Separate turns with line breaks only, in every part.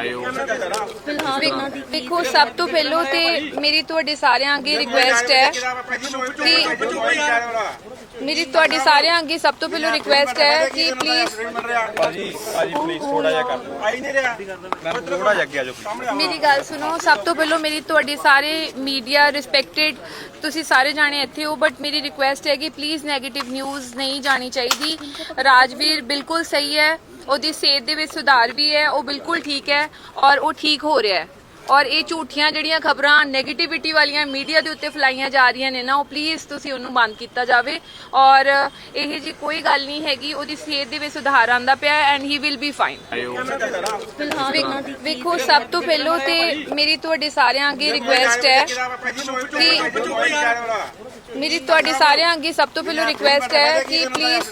ਫਿਲਹਾਲ ਦੇਖੋ ਸਭ ਤੋਂ ਪਹਿਲਾਂ ਤੇ ਮੇਰੀ ਤੁਹਾਡੇ ਸਾਰਿਆਂ ਅੱਗੇ ਰਿਕੁਐਸਟ ਹੈ ਕਿ ਮੇਰੀ ਤੁਹਾਡੇ ਸਾਰਿਆਂ ਅੱਗੇ ਸਭ ਤੋਂ ਪਹਿਲਾਂ ਰਿਕੁਐਸਟ ਹੈ ਕਿ ਪਲੀਜ਼
ਭਾਜੀ ਭਾਜੀ ਪਲੀਜ਼ ਥੋੜਾ ਜਿਹਾ ਕਰ ਦਿਓ।
ਆਈ ਨਹੀਂ ਰਿਹਾ।
ਮੈਂ ਥੋੜਾ ਜਿਹਾ ਅੱਗੇ ਆ ਜਾਓ please।
ਮੇਰੀ ਗੱਲ ਸੁਣੋ ਸਭ ਤੋਂ ਪਹਿਲਾਂ ਮੇਰੀ ਤੁਹਾਡੇ ਸਾਰੇ ਮੀਡੀਆ ਰਿਸਪੈਕਟਡ ਤੁਸੀਂ ਸਾਰੇ ਜਾਣੇ ਇੱਥੇ ਹੋ ਬਟ ਮੇਰੀ ਰਿਕੁਐਸਟ ਹੈ ਕਿ ਪਲੀਜ਼ 네ਗੇਟਿਵ ਨਿਊਜ਼ ਨਹੀਂ ਜਾਣੀ ਚਾਹੀਦੀ। ਰਾਜਵੀਰ ਬਿਲਕੁਲ ਸਹੀ ਹੈ ਉਹਦੀ ਸਿਹਤ ਦੇ ਵਿੱਚ ਸੁਧਾਰ ਵੀ ਹੈ ਉਹ ਬਿਲਕੁਲ ਠੀਕ ਹੈ ਔਰ ਉਹ ਠੀਕ ਹੋ ਰਿਹਾ ਹੈ। ਔਰ ਇਹ ਝੂਠੀਆਂ ਜਿਹੜੀਆਂ ਖਬਰਾਂ 네ਗੇਟਿਵਿਟੀ ਵਾਲੀਆਂ ਮੀਡੀਆ ਦੇ ਉੱਤੇ ਫੈਲਾਈਆਂ ਜਾ ਰਹੀਆਂ ਨੇ ਨਾ, ਉਹ ਪਲੀਜ਼ ਤੁਸੀਂ ਉਹਨੂੰ ਬੰਦ ਕੀਤਾ ਜਾਵੇ। ਔਰ ਇਹ ਜੀ ਕੋਈ ਗੱਲ ਨਹੀਂ ਹੈਗੀ, ਉਹਦੀ ਸਿਹਤ ਦੇ ਵਿੱਚ ਸੁਧਾਰ ਆਂਦਾ ਪਿਆ and he will be fine ਫਿਲਹਾਲ ਵੇਖੋ, ਸਭ ਤੋਂ ਪਹਿਲਾਂ ਤੇ ਮੇਰੀ ਤੁਹਾਡੇ ਸਾਰਿਆਂ ਅੱਗੇ ਰਿਕੁਐਸਟ ਹੈ ਕਿ ਮੇਰੀ ਤੁਹਾਡੇ ਸਾਰਿਆਂ ਅੱਗੇ ਸਭ ਤੋਂ ਪਹਿਲਾਂ ਰਿਕੁਐਸਟ ਹੈ ਕਿ ਪਲੀਜ਼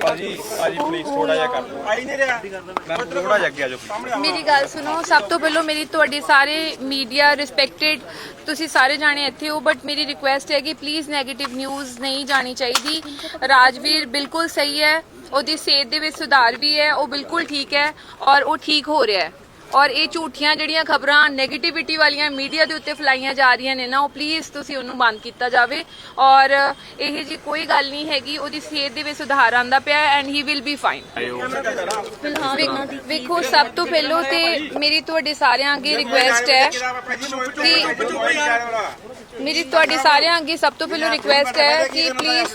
ਭਾਜੀ ਭਾਜੀ ਪਲੀਜ਼ ਥੋੜਾ ਜਿਹਾ ਕਰ ਦਿਓ।
ਆਈ ਨਹੀਂ ਰਿਹਾ।
ਮੈਂ ਥੋੜਾ ਜਿਹਾ ਅੱਗੇ ਆ ਜਾਓ please।
ਮੇਰੀ ਗੱਲ ਸੁਣੋ ਸਭ ਤੋਂ ਪਹਿਲਾਂ ਮੇਰੀ ਤੁਹਾਡੇ ਸਾਰੇ ਮੀਡੀਆ ਰਿਸਪੈਕਟਡ ਤੁਸੀਂ ਸਾਰੇ ਜਾਣੇ ਇੱਥੇ ਹੋ ਬਟ ਮੇਰੀ ਰਿਕੁਐਸਟ ਹੈ ਕਿ ਪਲੀਜ਼ 네ਗੇਟਿਵ ਨਿਊਜ਼ ਨਹੀਂ ਜਾਣੀ ਚਾਹੀਦੀ। ਰਾਜਵੀਰ ਬਿਲਕੁਲ ਸਹੀ ਹੈ ਉਹਦੀ ਸਿਹਤ ਦੇ ਵਿੱਚ ਸੁਧਾਰ ਵੀ ਹੈ ਉਹ ਬਿਲਕੁਲ ਠੀਕ ਹੈ ਔਰ ਉਹ ਠੀਕ ਹੋ ਰਿਹਾ ਹੈ। ਔਰ ਇਹ ਝੂਠੀਆਂ ਜਿਹੜੀਆਂ ਖਬਰਾਂ 네ਗੇਟਿਵਿਟੀ ਵਾਲੀਆਂ ਮੀਡੀਆ ਦੇ ਉੱਤੇ ਫੈਲਾਈਆਂ ਜਾ ਰਹੀਆਂ ਨੇ ਨਾ, ਉਹ ਪਲੀਜ਼ ਤੁਸੀਂ ਉਹਨੂੰ ਬੰਦ ਕੀਤਾ ਜਾਵੇ। ਔਰ ਇਹ ਜੀ ਕੋਈ ਗੱਲ ਨਹੀਂ ਹੈਗੀ, ਉਹਦੀ ਸਿਹਤ ਦੇ ਵਿੱਚ ਸੁਧਾਰ ਆਂਦਾ ਪਿਆ and he will be fine ਵੇਖੋ, ਸਭ ਤੋਂ ਪਹਿਲਾਂ ਤੇ ਮੇਰੀ ਤੁਹਾਡੇ ਸਾਰਿਆਂ ਅੱਗੇ ਰਿਕੁਐਸਟ ਹੈ ਕਿ ਮੇਰੀ ਤੁਹਾਡੇ ਸਾਰਿਆਂ ਅੱਗੇ ਸਭ ਤੋਂ ਪਹਿਲਾਂ ਰਿਕੁਐਸਟ ਹੈ ਕਿ ਪਲੀਜ਼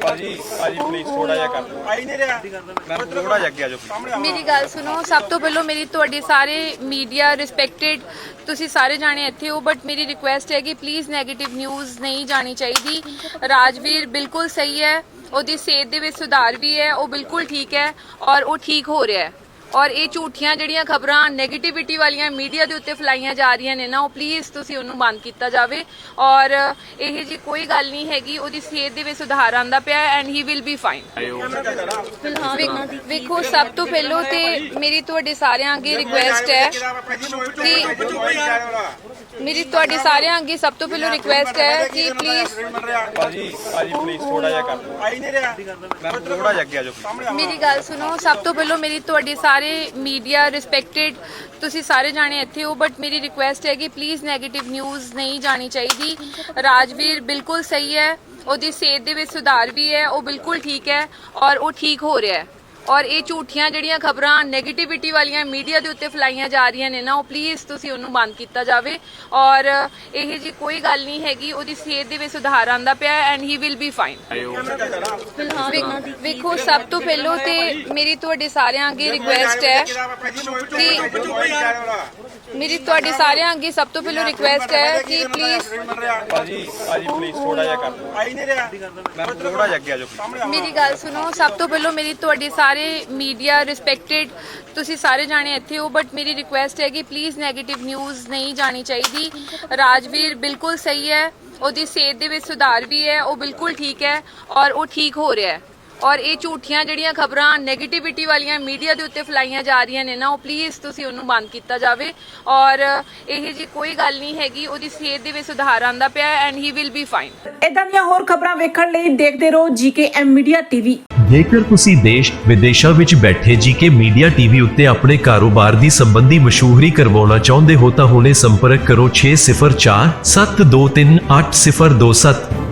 ਭਾਜੀ ਭਾਜੀ ਪਲੀਜ਼ ਥੋੜਾ ਜਿਹਾ ਕਰ ਦਿਓ।
ਆਈ ਨਹੀਂ ਰਿਹਾ।
ਥੋੜਾ ਜਿਹਾ ਅੱਗੇ ਆ ਜਾਓ please।
ਮੇਰੀ ਗੱਲ ਸੁਣੋ ਸਭ ਤੋਂ ਪਹਿਲਾਂ ਮੇਰੀ ਤੁਹਾਡੇ ਸਾਰੇ ਮੀਡੀਆ ਰਿਸਪੈਕਟਡ ਤੁਸੀਂ ਸਾਰੇ ਜਾਣੇ ਇੱਥੇ ਹੋ ਬਟ ਮੇਰੀ ਰਿਕੁਐਸਟ ਹੈ ਕਿ ਪਲੀਜ਼ 네ਗੇਟਿਵ ਨਿਊਜ਼ ਨਹੀਂ ਜਾਣੀ ਚਾਹੀਦੀ। ਰਾਜਵੀਰ ਬਿਲਕੁਲ ਸਹੀ ਹੈ ਉਹਦੀ ਸਿਹਤ ਦੇ ਵਿੱਚ ਸੁਧਾਰ ਵੀ ਹੈ ਉਹ ਬਿਲਕੁਲ ਠੀਕ ਹੈ ਔਰ ਉਹ ਠੀਕ ਹੋ ਰਿਹਾ ਹੈ। ਔਰ ਇਹ ਝੂਠੀਆਂ ਜਿਹੜੀਆਂ ਖਬਰਾਂ 네ਗੇਟਿਵਿਟੀ ਵਾਲੀਆਂ ਮੀਡੀਆ ਦੇ ਉੱਤੇ ਫੈਲਾਈਆਂ ਜਾ ਰਹੀਆਂ ਨੇ ਨਾ, ਉਹ ਪਲੀਜ਼ ਤੁਸੀਂ ਉਹਨੂੰ ਬੰਦ ਕੀਤਾ ਜਾਵੇ। ਔਰ ਇਹ ਜੀ ਕੋਈ ਗੱਲ ਨਹੀਂ ਹੈਗੀ, ਉਹਦੀ ਸਿਹਤ ਦੇ ਵਿੱਚ ਸੁਧਾਰ ਆਂਦਾ ਪਿਆ and he will be fine ਫਿਲਹਾਲ ਵੇਖੋ, ਸਭ ਤੋਂ ਪਹਿਲਾਂ ਤੇ ਮੇਰੀ ਤੁਹਾਡੇ ਸਾਰਿਆਂ ਅੱਗੇ ਰਿਕੁਐਸਟ ਹੈ ਕਿ ਮੇਰੀ ਤੁਹਾਡੇ ਸਾਰਿਆਂ ਅੱਗੇ ਸਭ ਤੋਂ ਪਹਿਲਾਂ ਰਿਕੁਐਸਟ ਹੈ ਕਿ ਪਲੀਜ਼
ਭਾਜੀ ਭਾਜੀ ਪਲੀਜ਼ ਥੋੜਾ ਜਿਹਾ ਕਰ ਦਿਓ।
ਆਈ ਨਹੀਂ ਰਿਹਾ।
ਮੈਂ ਥੋੜਾ ਜਿਹਾ ਅੱਗੇ ਆ ਜਾਓ please।
ਮੇਰੀ ਗੱਲ ਸੁਣੋ ਸਭ ਤੋਂ ਪਹਿਲਾਂ ਮੇਰੀ ਤੁਹਾਡੇ ਸਾਰੇ ਮੀਡੀਆ ਰਿਸਪੈਕਟਡ ਤੁਸੀਂ ਸਾਰੇ ਜਾਣੇ ਇੱਥੇ ਹੋ ਬਟ ਮੇਰੀ ਰਿਕੁਐਸਟ ਹੈ ਕਿ ਪਲੀਜ਼ 네ਗੇਟਿਵ ਨਿਊਜ਼ ਨਹੀਂ ਜਾਣੀ ਚਾਹੀਦੀ। ਰਾਜਵੀਰ ਬਿਲਕੁਲ ਸਹੀ ਹੈ ਉਹਦੀ ਸਿਹਤ ਦੇ ਵਿੱਚ ਸੁਧਾਰ ਵੀ ਹੈ ਉਹ ਬਿਲਕੁਲ ਠੀਕ ਹੈ ਔਰ ਉਹ ਠੀਕ ਹੋ ਰਿਹਾ ਹੈ। ਔਰ ਇਹ ਝੂਠੀਆਂ ਜਿਹੜੀਆਂ ਖਬਰਾਂ 네ਗੇਟਿਵਿਟੀ ਵਾਲੀਆਂ ਮੀਡੀਆ ਦੇ ਉੱਤੇ ਫੈਲਾਈਆਂ ਜਾ ਰਹੀਆਂ ਨੇ ਨਾ, ਉਹ ਪਲੀਜ਼ ਤੁਸੀਂ ਉਹਨੂੰ ਬੰਦ ਕੀਤਾ ਜਾਵੇ। ਔਰ ਇਹ ਜੀ ਕੋਈ ਗੱਲ ਨਹੀਂ ਹੈਗੀ, ਉਹਦੀ ਸਿਹਤ ਦੇ ਵਿੱਚ ਸੁਧਾਰ ਆਂਦਾ ਪਿਆ and he will be fine ਫਿਲਹਾਲ ਵੇਖੋ ਸਭ ਤੋਂ ਪਹਿਲਾਂ ਤੇ ਮੇਰੀ ਤੁਹਾਡੇ ਸਾਰਿਆਂ ਅੱਗੇ ਰਿਕੁਐਸਟ ਹੈ ਕਿ ਮੇਰੀ ਤੁਹਾਡੇ ਸਾਰਿਆਂ ਅੱਗੇ ਸਭ ਤੋਂ ਪਹਿਲਾਂ ਰਿਕੁਐਸਟ ਹੈ ਕਿ ਪਲੀਜ਼
ਭਾਜੀ ਭਾਜੀ ਪਲੀਜ਼ ਥੋੜਾ ਜਿਹਾ ਕਰ ਦਿਓ।
ਆਈ ਨਹੀਂ ਰਿਹਾ।
ਮੈਂ ਥੋੜਾ ਜਿਹਾ ਅੱਗੇ ਆ ਜਾਓ।
ਮੇਰੀ ਗੱਲ ਸੁਣੋ ਸਭ ਤੋਂ ਪਹਿਲਾਂ ਮੇਰੀ ਤੁਹਾਡੇ ਸਾਰੇ ਮੀਡੀਆ ਰਿਸਪੈਕਟਡ ਤੁਸੀਂ ਸਾਰੇ ਜਾਣੇ ਇੱਥੇ ਹੋ ਬਟ ਮੇਰੀ ਰਿਕੁਐਸਟ ਹੈ ਕਿ ਪਲੀਜ਼ 네ਗੇਟਿਵ ਨਿਊਜ਼ ਨਹੀਂ ਜਾਣੀ ਚਾਹੀਦੀ। ਰਾਜਵੀਰ ਬਿਲਕੁਲ ਸਹੀ ਹੈ ਉਹਦੀ ਸਿਹਤ ਦੇ ਵਿੱਚ ਸੁਧਾਰ ਵੀ ਹੈ ਉਹ ਬਿਲਕੁਲ ਠੀਕ ਹੈ ਔਰ ਉਹ ਠੀਕ ਹੋ ਰਿਹਾ ਹੈ। ਔਰ ਇਹ ਝੂਠੀਆਂ ਜਿਹੜੀਆਂ ਖਬਰਾਂ 네ਗੇਟਿਵਿਟੀ ਵਾਲੀਆਂ ਮੀਡੀਆ ਦੇ ਉੱਤੇ ਫਲਾਈਆਂ ਜਾ ਰਹੀਆਂ ਨੇ ਨਾ ਉਹ ਪਲੀਜ਼ ਤੁਸੀਂ ਉਹਨੂੰ ਬੰਦ ਕੀਤਾ ਜਾਵੇ। ਔਰ ਇਹ ਜੀ ਕੋਈ ਗੱਲ ਨਹੀਂ ਹੈਗੀ ਉਹਦੀ ਸਿਹਤ ਦੇ ਵਿੱਚ ਸੁਧਾਰ ਆਂਦਾ ਪਿਆ and he will be fine
ਇਦਾਂ ਦੀਆਂ ਹੋਰ ਖਬਰਾਂ ਵੇਖਣ ਲਈ ਦੇਖਦੇ ਰਹੋ ਜੀਕੇਐਮ ਮੀਡੀਆ ਟੀਵੀ।
ਜੇਕਰ ਤੁਸੀਂ ਦੇਸ਼ ਵਿਦੇਸ਼ਾਂ ਵਿੱਚ ਬੈਠੇ ਜੀਕੇ ਮੀਡੀਆ ਟੀਵੀ ਉੱਤੇ ਆਪਣੇ ਕਾਰੋਬਾਰ ਦੀ ਸੰਬੰਧੀ ਮਸ਼ਹੂਰੀ ਕਰਵਾਉਣਾ ਚਾਹੁੰਦੇ ਹੋ ਤਾਂ ਹੁਣੇ ਸੰਪਰਕ ਕਰੋ 604 723 8027